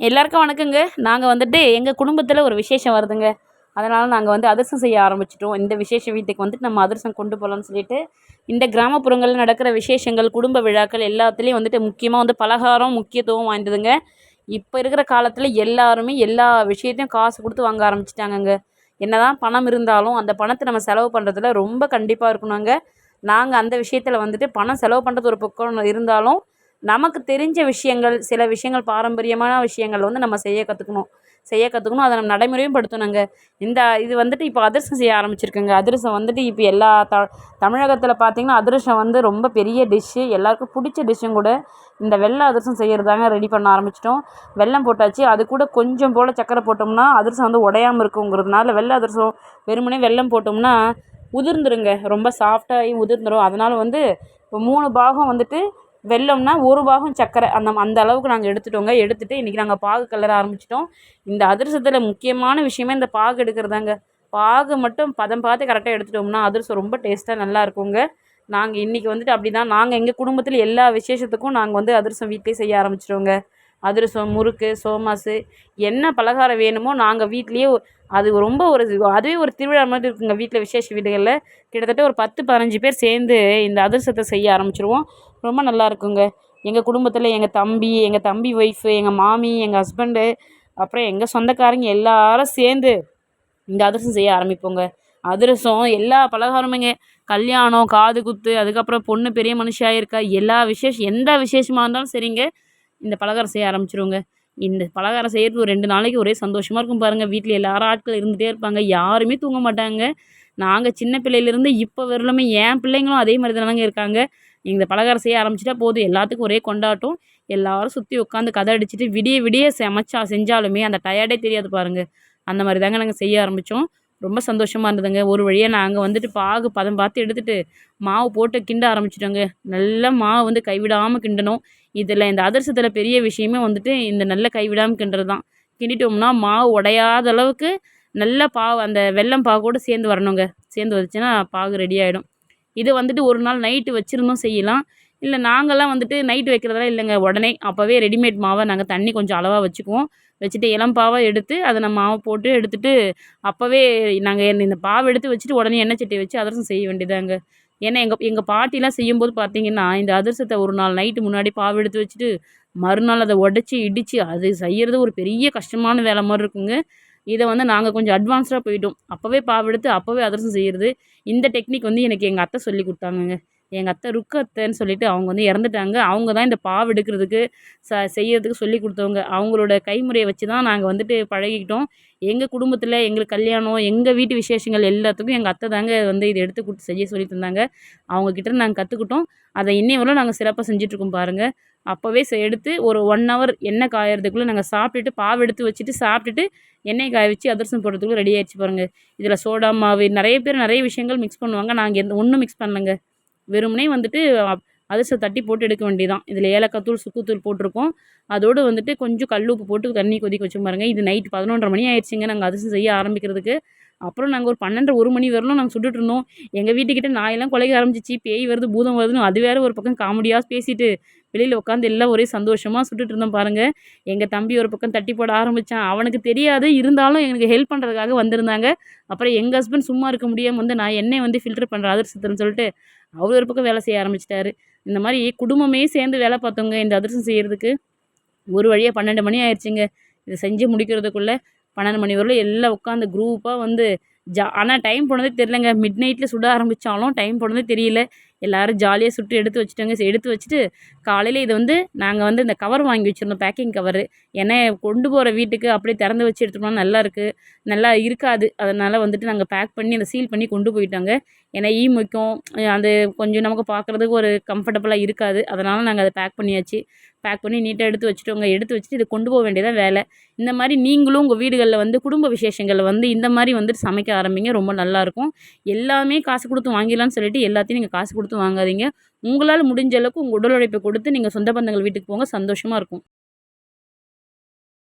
எல்லாருக்கும் வணக்கங்க. நாங்கள் வந்துட்டு எங்கள் குடும்பத்தில் ஒரு விசேஷம் வருதுங்க. அதனால் நாங்கள் வந்து அதிரசம் செய்ய ஆரம்பிச்சிட்டோம். இந்த விசேஷ வீட்டுக்கு வந்துட்டு நம்ம அதிரசம் கொண்டு போகலான்னு சொல்லிட்டு இந்த கிராமப்புறங்களில் நடக்கிற விசேஷங்கள் குடும்ப விழாக்கள் எல்லாத்துலேயும் வந்துட்டு முக்கியமாக வந்து பலகாரம் முக்கியத்துவம் வாய்ந்ததுங்க. இப்போ இருக்கிற காலத்தில் எல்லாருமே எல்லா விஷயத்தையும் காசு கொடுத்து வாங்க ஆரம்பிச்சிட்டாங்கங்க. என்னதான் பணம் இருந்தாலும் அந்த பணத்தை நம்ம செலவு பண்ணுறதுல ரொம்ப கண்டிப்பாக இருக்கணுங்க. நாங்கள் அந்த விஷயத்தில் வந்துட்டு பணம் செலவு பண்ணுறது ஒரு பக்கம் இருந்தாலும் நமக்கு தெரிஞ்ச விஷயங்கள் சில விஷயங்கள் பாரம்பரியமான விஷயங்கள் வந்து நம்ம செய்ய கற்றுக்கணும் செய்ய கற்றுக்கணும் அதை நம்ம நடைமுறையும் படுத்தணுங்க. இந்த இது வந்துட்டு இப்போ அதிரசம் செய்ய ஆரம்பிச்சிருக்கேங்க. அதிரசம் வந்துட்டு இப்போ எல்லா த தமிழகத்தில் பார்த்திங்கன்னா அதிரசம் வந்து ரொம்ப பெரிய டிஷ்ஷு எல்லாருக்கும் பிடிச்ச டிஷ்ஷும் கூட இந்த வெள்ளை அதிரசம் செய்கிறதாங்க ரெடி பண்ண ஆரம்பிச்சிட்டோம். வெள்ளம் போட்டாச்சு. அது கூட கொஞ்சம் போல் சக்கரை போட்டோம்னா அதிரசம் வந்து உடையாமல் இருக்குங்கிறதுனால வெள்ளை அதிரசம் வெறுமனே வெள்ளம் போட்டோம்னா உதிர்ந்துருங்க. ரொம்ப சாஃப்டாகி உதிர்ந்துடும் அதனால் வந்து இப்போ மூணு பாகம் வந்துட்டு வெள்ளம்னா ஒரு பாகம் சர்க்கரை அந்த அந்த அளவுக்கு நாங்கள் எடுத்துட்டோங்க. எடுத்துகிட்டு இன்றைக்கி நாங்கள் பாகு கிளற ஆரம்பிச்சிட்டோம். இந்த அதிரசத்தில் முக்கியமான விஷயமே இந்த பாகு எடுக்கிறதாங்க. பாகு மட்டும் பதம் பார்த்து கரெக்டாக எடுத்துட்டோம்னா அதிரசம் ரொம்ப டேஸ்ட்டாக நல்லா இருக்குங்க. நாங்கள் இன்றைக்கி வந்துட்டு அப்படி தான் நாங்கள் எங்கள் குடும்பத்தில் எல்லா விசேஷத்துக்கும் நாங்கள் வந்து அதிரசம் வீட்டிலே செய்ய ஆரம்பிச்சிட்டோங்க. அதிரசம் முறுக்கு சோமாசு என்ன பலகாரம் வேணுமோ நாங்கள் வீட்லேயே அது ரொம்ப ஒரு அதுவே ஒரு திருவிழா மாதிரி இருக்குங்க வீட்டில் விசேஷ வீடுகளில். கிட்டத்தட்ட ஒரு பத்து பதினஞ்சு பேர் சேர்ந்து இந்த அதிரசத்தை செய்ய ஆரம்பிச்சிருவோம். ரொம்ப நல்லா இருக்குங்க. எங்கள் குடும்பத்தில் எங்கள் தம்பி எங்கள் தம்பி ஒய்ஃபு எங்கள் மாமி எங்கள் ஹஸ்பண்டு அப்புறம் எங்கள் சொந்தக்காரங்க எல்லாரும் சேர்ந்து இந்த அதிரசம் செய்ய ஆரம்பிப்போங்க. அதிரசம் எல்லா பலகாரமுங்க. கல்யாணம் காது குத்து அதுக்கப்புறம் பொண்ணு பெரிய மனுஷாக இருக்கா எல்லா விசேஷம் எந்த விசேஷமாக இருந்தாலும் சரிங்க. இந்த பலகாரம் செய்ய ஆரம்பிச்சிருவோங்க. இந்த பலகாரம் செய்கிறது ஒரு ரெண்டு நாளைக்கு ஒரே சந்தோஷமாக இருக்கும் பாருங்கள் வீட்டில் எல்லாரும் ஆட்கள் இருந்துகிட்டே இருப்பாங்க. யாருமே தூங்க மாட்டாங்க. நாங்கள் சின்ன பிள்ளையிலேருந்து இப்போ வரலுமே என் பிள்ளைங்களும் அதே மாதிரி தானங்க இருக்காங்க. இந்த பலகாரம் செய்ய ஆரம்பிச்சிட்டா போதும். எல்லாத்துக்கும் ஒரே கொண்டாட்டம். எல்லோரும் சுற்றி உட்காந்து கதை அடிச்சுட்டு விடிய விடிய சமைச்சா செஞ்சாலுமே அந்த டயர்டே தெரியாது பாருங்கள் அந்த மாதிரி தாங்க நாங்கள் செய்ய ஆரம்பித்தோம் ரொம்ப சந்தோஷமாக இருந்ததுங்க. ஒரு வழியாக நாங்கள் வந்துட்டு பாகு பதம் பார்த்து எடுத்துகிட்டு மாவு போட்டு கிண்ட ஆரம்பிச்சிட்டோங்க. நல்லா மாவு வந்து கைவிடாமல் கிண்டணும். இதில் இந்த அதிரசத்தில் பெரிய விஷயமே வந்துட்டு இந்த நல்ல கைவிடாமல் கிண்டுறது தான் கிண்டிட்டோம்னா மாவு உடையாத அளவுக்கு நல்ல பாவு அந்த வெல்லம் கூட சேர்ந்து வரணுங்க. சேர்ந்து வந்துச்சுன்னா பாகு ரெடி ஆகிடும் இதை வந்துட்டு ஒரு நாள் நைட்டு வச்சுருந்தும் செய்யலாம். இல்லை நாங்கள்லாம் வந்துட்டு நைட்டு வைக்கிறதெல்லாம் இல்லைங்க. உடனே அப்போவே ரெடிமேட் மாவை நாங்கள் தண்ணி கொஞ்சம் அளவாக வச்சுக்குவோம். வச்சுட்டு இளம்பாவை எடுத்து அதை நம்ம மாவை போட்டு எடுத்துகிட்டு அப்போவே நாங்கள் இந்த பாவை எடுத்து வச்சுட்டு உடனே எண்ணெய் சட்டி வச்சு அதிரசம் செய்ய வேண்டியதாங்க. ஏன்னா எங்கள் எங்கள் பாட்டிலாம் செய்யும்போது பார்த்தீங்கன்னா இந்த அதிரசத்தை ஒரு நாள் நைட்டு முன்னாடி பாவு எடுத்து வச்சுட்டு மறுநாள் அதை உடச்சி இடித்து அது செய்கிறது ஒரு பெரிய கஷ்டமான வேலை மாதிரி இருக்குங்க. இதை வந்து நாங்கள் கொஞ்சம் அட்வான்ஸ்டாக போயிட்டோம். அப்போவே பாவெடுத்து அப்போவே அதிரசம் செய்கிறது இந்த டெக்னிக் வந்து எனக்கு எங்கள் அத்தை சொல்லி கொடுத்தாங்கங்க. எங்கள் அத்தை ருக்கு அத்தைன்னு சொல்லிட்டு அவங்க வந்து இறந்துட்டாங்க. அவங்க தான் இந்த பாவு எடுக்கிறதுக்கு ச செய்யறதுக்கு சொல்லி கொடுத்தவங்க. அவங்களோட கைமுறையை வச்சு தான் நாங்கள் வந்துட்டு பழகிக்கிட்டோம். எங்கள் குடும்பத்தில் எங்களுக்கு கல்யாணம் எங்கள் வீட்டு விசேஷங்கள் எல்லாத்துக்கும் எங்கள் அத்தை தாங்க வந்து இதை எடுத்து கொடுத்து செய்ய சொல்லி தந்தாங்க அவங்கக்கிட்ட நாங்கள் கற்றுக்கிட்டோம் அதை இன்னை வரலும் நாங்கள் சிறப்பாக செஞ்சிட்ருக்கோம் பாருங்கள் அப்போவே எடுத்து ஒரு ஒன் ஹவர் எண்ணெய் காயறதுக்குள்ளே நாங்கள் சாப்பிட்டுட்டு பாவு எடுத்து வச்சுட்டு சாப்பிட்டுட்டு எண்ணெய் காய வச்சு அதிரசம் போடுறதுக்குள்ளே ரெடி ஆகிடுச்சு பாருங்கள் இதில் சோடா மாவு நிறைய பேர் நிறைய விஷயங்கள் மிக்ஸ் பண்ணுவாங்க. நாங்கள் எந்த ஒன்றும் மிக்ஸ் பண்ணலங்க. வெறுமனே வந்துட்டு அதிரசம் தட்டி போட்டு எடுக்க வேண்டியதான் இதில் ஏலக்காய் தூள் சுக்குத்தூள் போட்டிருக்கோம். அதோடு வந்துட்டு கொஞ்சம் கல் உப்பு போட்டு தண்ணி கொதிக்க வச்சு பாருங்கள் இது நைட் பதினொன்றரை மணி ஆயிடுச்சுங்க நாங்கள் அதிரசம் செய்ய ஆரம்பிக்கிறதுக்கு. அப்புறம் நாங்கள் ஒரு பன்னெண்டு ஒரு மணி வரலும் நாங்கள் சுட்டுட்டு இருந்தோம். எங்கள் வீட்டுக்கிட்ட நாயெல்லாம் குலைக்க ஆரம்பிச்சிச்சு. பேய் வருது பூதம் வருதுன்னு அது வேறு ஒரு பக்கம் காமெடியாக பேசிட்டு வெளியில் உட்காந்து எல்லாம் ஒரே சந்தோஷமாக சுட்டுட்டு இருந்தோம் பாருங்கள் எங்கள் தம்பி ஒரு பக்கம் தட்டி போட ஆரம்பித்தான் அவனுக்கு தெரியாது இருந்தாலும் எனக்கு ஹெல்ப் பண்ணுறதுக்காக வந்திருந்தாங்க. அப்புறம் எங்கள் ஹஸ்பண்ட் சும்மா இருக்க முடியாமல் வந்து நான் எண்ணெய் வந்து ஃபில்டர் பண்ணுறேன் அதிர்ஷ்டத்துன்னு சொல்லிட்டு அவர் ஒரு பக்கம் வேலை செய்ய ஆரம்பிச்சிட்டாரு. இந்த மாதிரி குடும்பமே சேர்ந்து வேலை பார்த்தோங்க இந்த அதிர்ஷ்டம் செய்கிறதுக்கு ஒரு வழியாக பன்னெண்டு மணி ஆயிடுச்சுங்க. இதை செஞ்சு முடிக்கிறதுக்குள்ளே பன்னெண்டு மணி வரலும் எல்லாம் உட்காந்து குரூப்பாக வந்து ஜா ஆனால் டைம் போனதே தெரிலங்க மிட் நைட்டில் சுட ஆரம்பித்தாலும் டைம் போனதே தெரியல. எல்லோரும் ஜாலியாக சுட்டு எடுத்து வச்சுட்டோங்க. எடுத்து வச்சுட்டு காலையில் இதை வந்து நாங்கள் வந்து இந்த கவர் வாங்கி வச்சுருந்தோம் பேக்கிங் கவரு ஏன்னா கொண்டு போகிற வீட்டுக்கு அப்படியே திறந்து வச்சு எடுத்துட்டோம்னா நல்லா இருக்குது நல்லா இருக்காது. அதனால் வந்துட்டு நாங்கள் பேக் பண்ணி அதை சீல் பண்ணி கொண்டு போயிட்டாங்க. ஏன்னா ஈ முக்கியம். அது கொஞ்சம் நமக்கு பார்க்குறதுக்கு ஒரு கம்ஃபர்டபுளாக இருக்காது. அதனால் நாங்கள் அதை பேக் பண்ணியாச்சு. பேக் பண்ணி நீட்டாக எடுத்து வச்சுட்டோங்க. எடுத்து வச்சுட்டு இதை கொண்டு போக வேண்டியதான் வேலை. இந்த மாதிரி நீங்களும் உங்கள் வீடுகளில் வந்து குடும்ப விசேஷங்களில் வந்து இந்த மாதிரி வந்துட்டு சமைக்க ஆரம்பிங்க. ரொம்ப நல்லாயிருக்கும் எல்லாமே காசு கொடுத்து வாங்கிடலான்னு சொல்லிட்டு எல்லாத்தையும் நீங்கள் காசு கொடுத்து வாங்காதீங்க. உங்களால் முடிஞ்ச அளவுக்கு உங்கள் உடல் உழைப்பை கொடுத்து நீங்கள் சொந்த பந்தங்கள் வீட்டுக்கு போங்க. சந்தோஷமாக இருக்கும்.